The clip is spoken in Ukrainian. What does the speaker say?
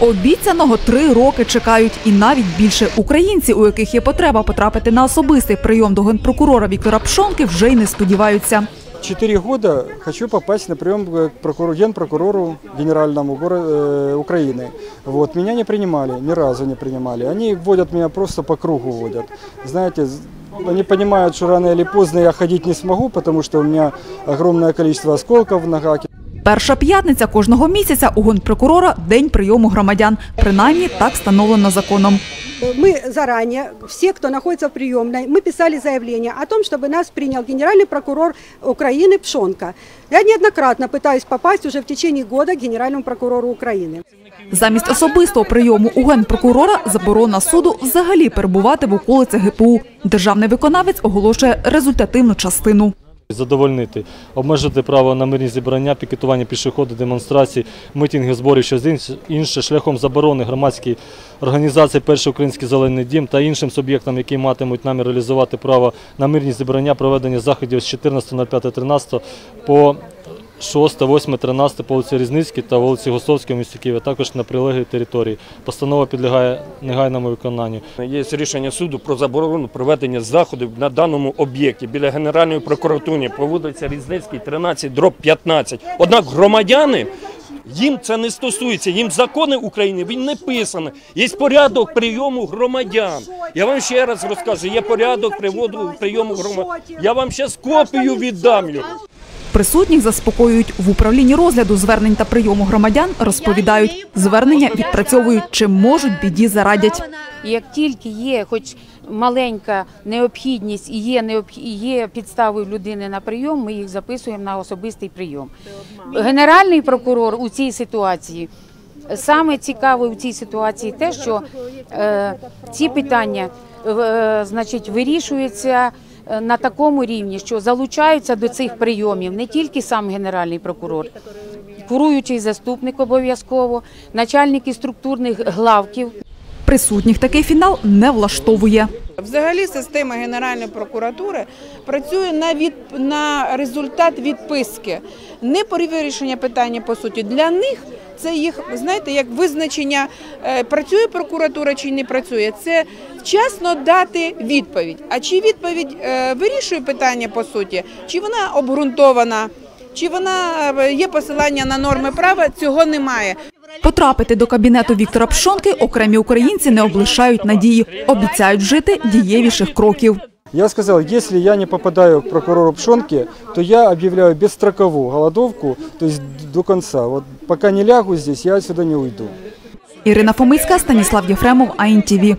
Обіцяного три роки чекають, і навіть більше українці, у яких є потреба потрапити на особистий прийом до генпрокурора Віктора Пшонки, вже й не сподіваються. Четыре года хочу попасть на прием к прокурору, генпрокурору генеральному горо- э, Украины. Вот, меня не принимали, ни разу не принимали. Они вводят меня просто по кругу водят. Знаете, з- они понимают, что рано или поздно я ходить не смогу, потому что у меня огромное количество осколков в ногах. Перша п'ятниця кожного місяця у генпрокурора – день прийому громадян. Принаймні так встановлено законом. Мы заранее, все, кто находится в приемной, мы писали заявление о том, чтобы нас принял генеральный прокурор Украины Пшонка. Я неоднократно пытаюсь попасть уже в течение года к генеральному прокурору Украины. Замість особистого прийому у генпрокурора заборона суду взагалі перебувати в околицях ГПУ. Державний виконавець оголошує результативну частину. Задовольнити, обмежити право на мирні зібрання, пікетування пішоходи, демонстрації, митінги, зборів, що інше шляхом заборони громадській організації Перший український зелений дім та іншим суб'єктам, які матимуть намір реалізувати право на мирні зібрання, проведення заходів з 14.05.13 по 6, 8, 13 по вулиці Різницькій та вулиці Гусовській в місті Києві, також на прилеглій території. Постанова підлягає негайному виконанню. Є рішення суду про заборону проведення заходів на даному об'єкті біля Генеральної прокуратури по вулиці Різницькій, 13, дроб 15. Однак громадяни, їм це не стосується, їм закони України він не писаний. Є порядок прийому громадян. Я вам ще раз розкажу, є порядок приводу прийому громадян. Я вам ще копію віддам. Присутніх заспокоюють в управлінні розгляду звернень та прийому громадян. Розповідають, звернення відпрацьовують, чим можуть біді зарадять. Як тільки є хоч маленька необхідність і є, необх... є підставою людини на прийом, ми їх записуємо на особистий прийом. Генеральний прокурор у цій ситуації саме цікаве у цій ситуації те, що е, ці питання е, значить, вирішуються на такому рівні, що залучаються до цих прийомів не тільки сам генеральний прокурор, куруючий заступник обов'язково, начальники структурних главків. Присутніх такий фінал не влаштовує. Взагалі система Генеральної прокуратури працює на від на результат відписки, не по вирішення питання по суті. Для них це їх знаєте, як визначення е, працює прокуратура чи не працює. Це вчасно дати відповідь. А чи відповідь е, вирішує питання по суті, чи вона обґрунтована, чи вона е, є посилання на норми права, цього немає. Потрапити до кабінету Віктора Пшонки окремі українці не облишають надії. Обіцяють вжити дієвіших кроків. Я сказал, если я не попадаю к прокурору Пшонки, то я объявляю бесстроковую голодовку, то есть до конца. Вот пока не лягу здесь, я отсюда не уйду. Ірина Фомицька, Станіслав Єфремов, АІНТІВІ.